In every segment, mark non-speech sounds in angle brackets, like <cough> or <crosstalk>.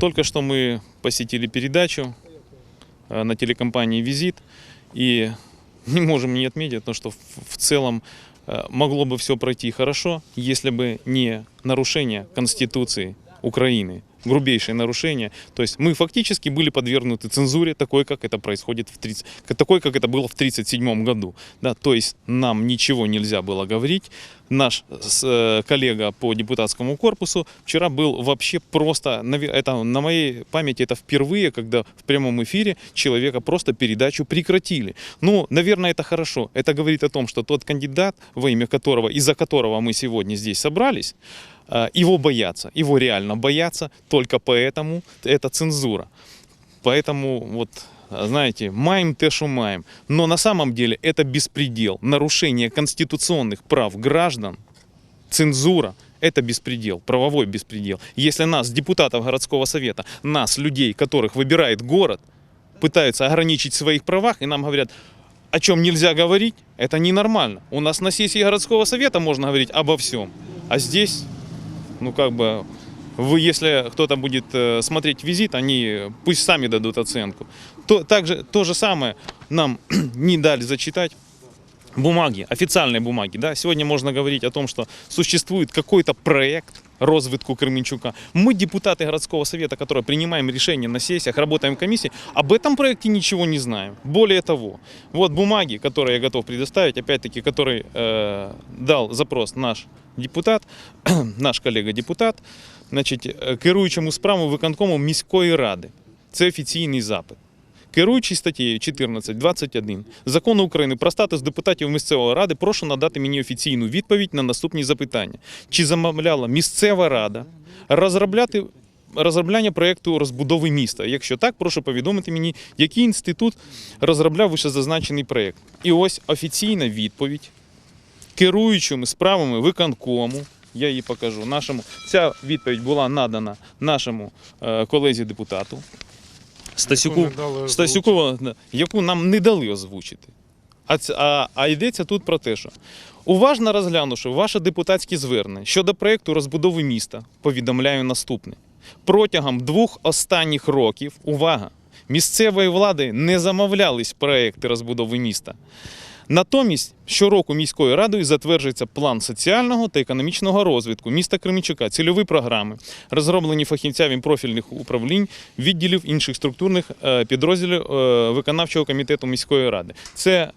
Только что мы посетили передачу э, на телекомпании «Визит» и <laughs> не можем не отметить то, что в целом э, могло бы все пройти хорошо, если бы не нарушение Конституции Украины, грубейшее нарушение. То есть мы фактически были подвергнуты цензуре, такой, как это происходит в 30, как- такой, как это было в 1937 году. Да, то есть нам ничего нельзя было говорить. Наш с- э, коллега по депутатскому корпусу вчера был вообще просто, это на моей памяти это впервые, когда в прямом эфире человека просто передачу прекратили. Ну, наверное, это хорошо. Это говорит о том, что тот кандидат, во имя которого, из-за которого мы сегодня здесь собрались, э, его боятся, его реально боятся, только поэтому это цензура. Поэтому вот, знаете, маем те, что маем. Но на самом деле это беспредел, нарушение конституционных прав граждан, цензура – это беспредел, правовой беспредел. Если нас, депутатов городского совета, нас, людей, которых выбирает город, пытаются ограничить в своих правах, и нам говорят, о чем нельзя говорить, это ненормально. У нас на сессии городского совета можно говорить обо всем. А здесь, ну как бы, вы, если кто-то будет э, смотреть визит, они пусть сами дадут оценку. То, также то же самое нам <clears throat> не дали зачитать бумаги, официальные бумаги. Да? Сегодня можно говорить о том, что существует какой-то проект розвитку Кременчука. Мы, депутаты городского совета, которые принимаем решения на сессиях, работаем в комиссии, об этом проекте ничего не знаем. Более того, вот бумаги, которые я готов предоставить, опять-таки, который э, дал запрос наш депутат, <clears throat> наш колега-депутат, значить, е, керуючому справу виконкому міської ради. Це офіційний запит. Керуючий статтею 14.21 закону України про статус депутатів місцевої ради, прошу надати мені офіційну відповідь на наступні запитання: чи замовляла місцева рада розробляти розробляння проєкту розбудови міста? Якщо так, прошу повідомити мені, який інститут розробляв вищезазначений проєкт. І ось офіційна відповідь керуючими справами виконкому. Я її покажу нашому. Ця відповідь була надана нашому е, колезі депутату Стасюку, не. Стасюку, яку нам не дали озвучити. А, а, а йдеться тут про те, що уважно розглянувши ваше депутатське звернення щодо проєкту розбудови міста, повідомляю наступне. Протягом двох останніх років, увага, місцевої влади не замовлялись проекти розбудови міста. Натомість щороку міською радою затверджується план соціального та економічного розвитку міста Кременчука, цільові програми, розроблені фахівцями профільних управлінь, відділів інших структурних е, підрозділів е, виконавчого комітету міської ради. Це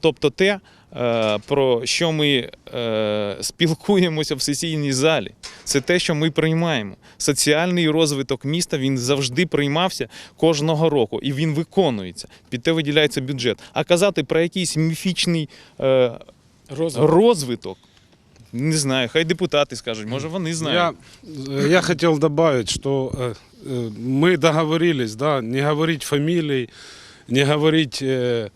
тобто те, е, про що ми спілкуємося в сесійній залі. Це те, що ми приймаємо. Соціальний розвиток міста він завжди приймався кожного року, і він виконується. Під те виділяється бюджет. А казати про якийсь міфічний е, Розвиток. розвиток. Не знаю, хай депутати скажуть, може вони знають. Я, э, я хотел добавить, что э, э, мы договорились, да, не говорить фамилий, не говорить э,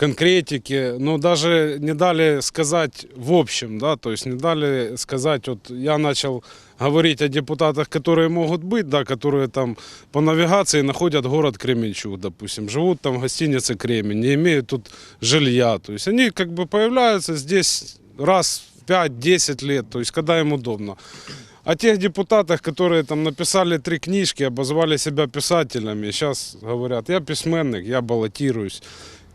конкретики, но даже не дали сказать в общем, да, то есть не дали сказать, вот я начал говорить о депутатах, которые могут быть, да, которые там по навигации находят город Кременчуг, допустим, живут там в гостинице Кремень, не имеют тут жилья, то есть они как бы появляются здесь раз в 5-10 лет, то есть когда им удобно. О тех депутатах, которые там написали три книжки, обозвали себя писателями, сейчас говорят, я письменник, я баллотируюсь.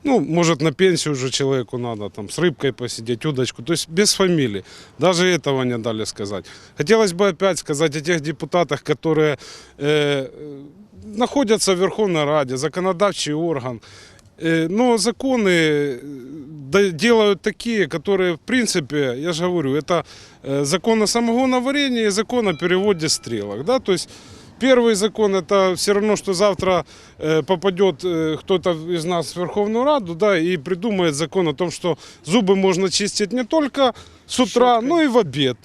Ну, может, на пенсию уже человеку надо, там, с рыбкой посидеть, удочку. То есть без фамилии. Даже этого не дали сказать. Хотелось бы опять сказать о тех депутатах, которые э, находятся в Верховной Раде, законодавчий орган. Э, но законы э, делают такие, которые, в принципе, я же говорю, это э, закон о самогоноварении и закон о переводе стрелок. Да? То есть Первый закон это все равно, что завтра э, попадет э, кто-то из нас в Верховную Раду, да, и придумает закон о том, что зубы можно чистить не только с утра, но и в обед.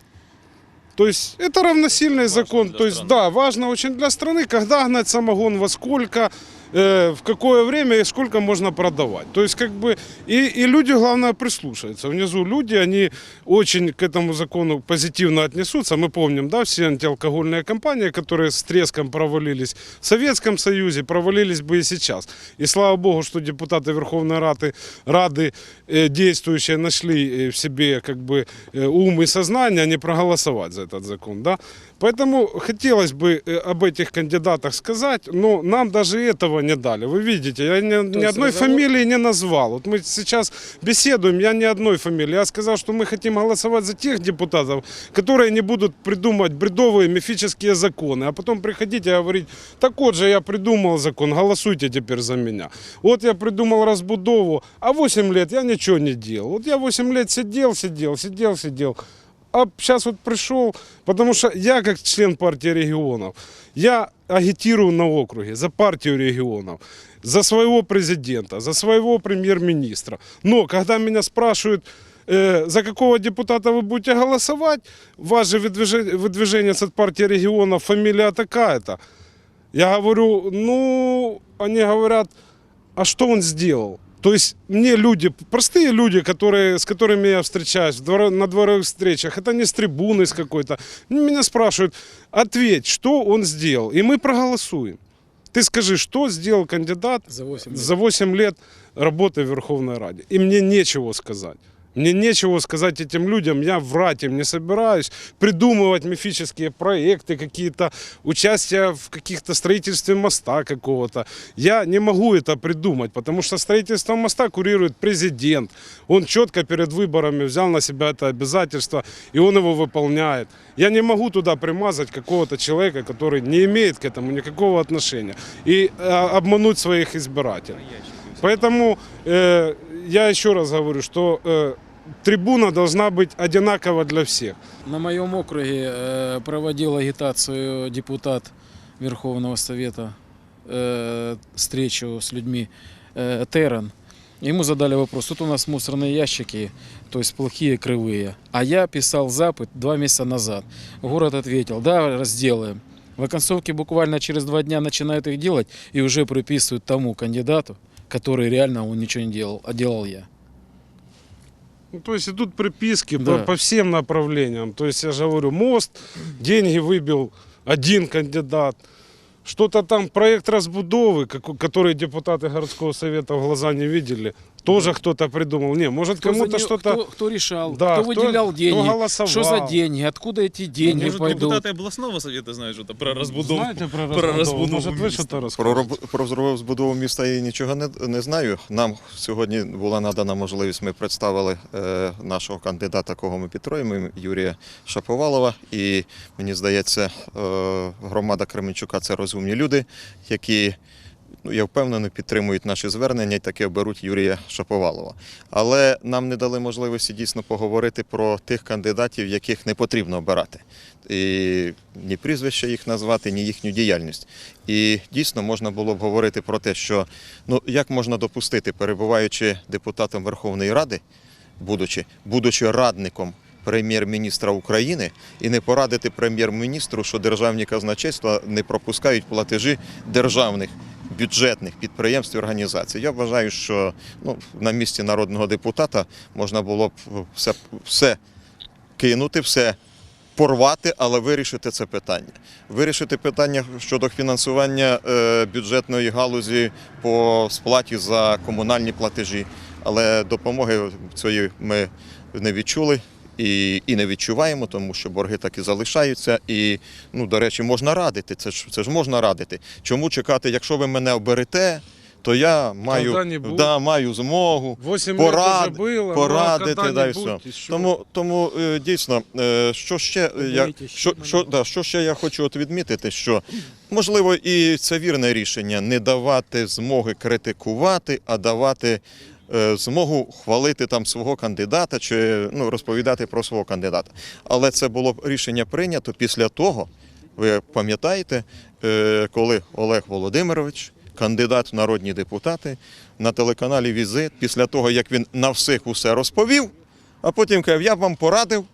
То есть это равносильный закон. для То есть страны. да, важно очень для страны, когда гнать самогон, во сколько, э, В какое время и сколько можно продавать. То есть, как бы, и, и люди, главное, прислушаются. Внизу люди, они очень к этому закону позитивно отнесутся. Мы помним, да, все антиалкогольные компании, которые с треском провалились в Советском Союзе, провалились бы и сейчас. И слава богу, что депутаты Верховной Рады, Рады э, действующие нашли э, в себе как бы э, ум и сознание, а не проголосовать за этот закон, да. Поэтому хотелось бы э, об этих кандидатах сказать, но нам даже этого не дали. Вы видите, я ни, ни одной разговор- фамилии не назвал. Вот мы сейчас беседуем, я ни одной фамилии. Я сказал, что мы хотим голосовать за тех депутатов, которые не будут придумать бредовые мифические законы, а потом приходить и говорить, так вот же я придумал закон, голосуйте теперь за меня. Вот я придумал разбудову, а 8 лет я ничего не делал. Вот я 8 лет сидел, сидел, сидел, сидел. А сейчас вот пришел, потому что я как член партии регионов, я агитирую на округе за партию регионов, за своего президента, за своего премьер-министра. Но когда меня спрашивают, э, за какого депутата вы будете голосовать, ваше выдвижение, выдвижение от партии регионов, фамилия такая-то. Я говорю, ну, они говорят, а что он сделал? То есть мне люди, простые люди, которые, с которыми я встречаюсь в дворо- на дворовых встречах, это не с трибуны с какой-то, меня спрашивают, ответь, что он сделал, и мы проголосуем. Ты скажи, что сделал кандидат За 8 лет. за 8 лет работы в Верховной Раде. И мне нечего сказать. Мне нечего сказать этим людям, я врать им не собираюсь, придумывать мифические проекты, какие-то участия в каких-то строительстве моста какого-то. Я не могу это придумать, потому что строительство моста курирует президент. Он четко перед выборами взял на себя это обязательство, и он его выполняет. Я не могу туда примазать какого-то человека, который не имеет к этому никакого отношения, и э, обмануть своих избирателей. Поэтому э, я еще раз говорю, что э, трибуна должна быть одинакова для всех. На моем округе э, проводил агитацию депутат Верховного Совета, э, встречу с людьми э, Теран. Ему задали вопрос, тут у нас мусорные ящики, то есть плохие, кривые. А я писал запад два месяца назад. Город ответил, да, разделаем. В оконцовке буквально через два дня начинают их делать и уже приписывают тому кандидату, который реально он ничего не делал, а делал я. Ну, то есть идут приписки Да. по, по всем направлениям. То есть я же говорю, мост, деньги выбил один кандидат. Что-то там, проект разбудовы, который депутаты городского совета в глаза не видели, тоже кто-то придумал. Не, может Кто, за кому-то неё- что-то... кто, кто решал, Да, кто кто- выделял кто деньги, голосовал. что за деньги, откуда эти деньги Может, пойдут. депутаты областного совета знают что-то про разбудову. Знаете про про разбудову? разбудову Может ви міста. що-то Про, розкажете? роб- про зро- збудову міста я нічого не, не знаю. Нам сьогодні була надана можливість. Ми представили е, нашого кандидата, кого ми підтримуємо, Юрія Шаповалова. І мені здається, е, громада Кременчука це розумні люди, які. Ну, я впевнений, підтримують наші звернення і таки оберуть Юрія Шаповалова. Але нам не дали можливості дійсно поговорити про тих кандидатів, яких не потрібно обирати. І ні прізвища їх назвати, ні їхню діяльність. І дійсно можна було б говорити про те, що ну як можна допустити, перебуваючи депутатом Верховної Ради, будучи, будучи радником прем'єр-міністра України, і не порадити прем'єр-міністру, що державні казначейства не пропускають платежі державних. Бюджетних підприємств і організацій. Я вважаю, що ну, на місці народного депутата можна було б все, все кинути, все порвати, але вирішити це питання. Вирішити питання щодо фінансування е, бюджетної галузі по сплаті за комунальні платежі. Але допомоги цієї ми не відчули. І, і не відчуваємо, тому що борги так і залишаються. І, ну, до речі, можна радити. Це ж, це ж можна радити. Чому чекати, якщо ви мене оберете, то я маю, да, маю змогу порад, было, ну, порадити да, і все. Тому, тому е, дійсно, е, що ще е, я що, що, да, що ще я хочу от відмітити, що можливо і це вірне рішення не давати змоги критикувати, а давати. Е, Змогу хвалити там свого кандидата чи ну, розповідати про свого кандидата. Але це було рішення прийнято після того, ви пам'ятаєте, е, коли Олег Володимирович, кандидат в народні депутати, на телеканалі Візит, після того, як він на всіх усе розповів, а потім каже, я б вам порадив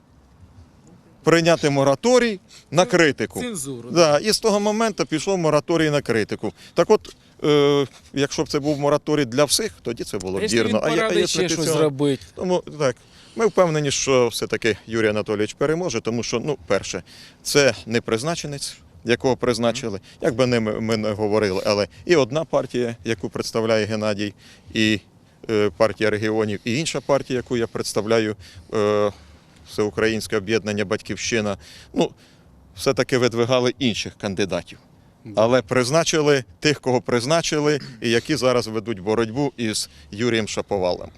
прийняти мораторій на критику. Цензуру. Да, і з того моменту пішов мораторій на критику. Так от е, якщо б це був мораторій для всіх, тоді це було б Якщо вірно. він є- порадить ще щось традиційно- зробити. тому так, ми впевнені, що все-таки Юрій Анатолійович переможе, тому що, ну, перше, це не призначенець, якого призначили, як би не ми, ми не говорили, але і одна партія, яку представляє Геннадій, і е, партія регіонів, і інша партія, яку я представляю, е, Всеукраїнське об'єднання Батьківщина. Ну, все-таки видвигали інших кандидатів. Але призначили тих, кого призначили, і які зараз ведуть боротьбу із Юрієм Шаповалем.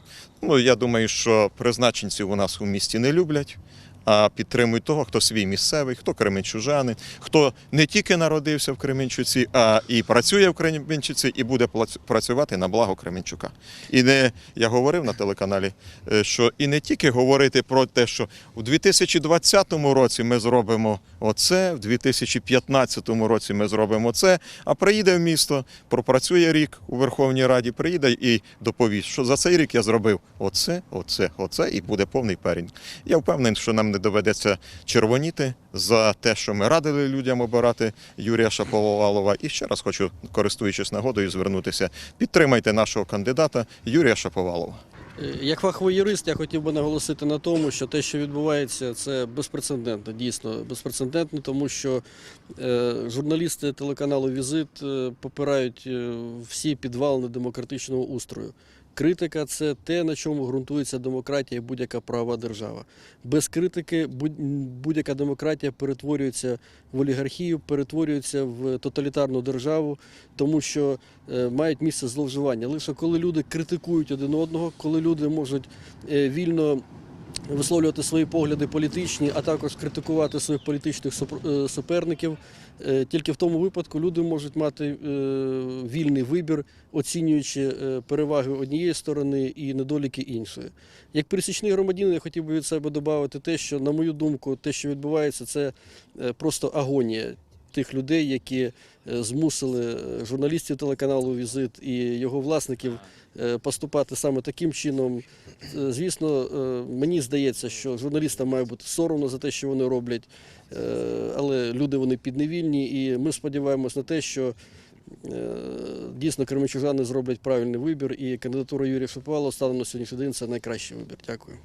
Ну, я думаю, що призначенців у нас у місті не люблять, а підтримують того, хто свій місцевий, хто кременчужани, хто не тільки народився в Кременчуці, а і працює в Кременчуці, і буде працювати на благо Кременчука. І не я говорив на телеканалі, е, що і не тільки говорити про те, що у 2020 році ми зробимо оце, в 2015 році ми зробимо це, а приїде в місто, пропрацює рік у Верховній Раді, приїде і доповість, що за цей рік я зробив оце, оце, оце, і буде повний перінь. Я впевнений, що нам не доведеться червоніти за те, що ми радили людям обирати Юрія Шаповалова. І ще раз хочу, користуючись нагодою, звернутися. Підтримайте нашого кандидата Юрія Шаповалова. Е, Як фаховий юрист, я хотів би наголосити на тому, що те, що відбувається, це безпрецедентно, дійсно безпрецедентно, тому що е, журналісти телеканалу Візит е, попирають всі підвалини демократичного устрою. Критика це те, на чому ґрунтується демократія і будь-яка права держава. Без критики будь- будь-яка демократія перетворюється в олігархію, перетворюється в тоталітарну державу, тому що е, мають місце зловживання. Лише коли люди критикують один одного, коли люди можуть е, вільно висловлювати свої погляди політичні, а також критикувати своїх політичних е, суперників. Е, Тільки в тому випадку люди можуть мати е, вільний вибір, оцінюючи переваги однієї сторони і недоліки іншої. Як пересічний громадянин, я хотів би від себе додати те, що, на мою думку, те, що відбувається, це просто агонія тих людей, які змусили е, журналістів телеканалу Візит і його власників е, поступати саме таким чином. Е, Звісно, е, мені здається, що журналістам має бути соромно за те, що вони роблять, е, але люди вони підневільні, і ми сподіваємось на те, що е, дійсно кременчужани зроблять правильний вибір, і кандидатура Юрія Шаповалова станом на сьогоднішній день це найкращий вибір. Дякую.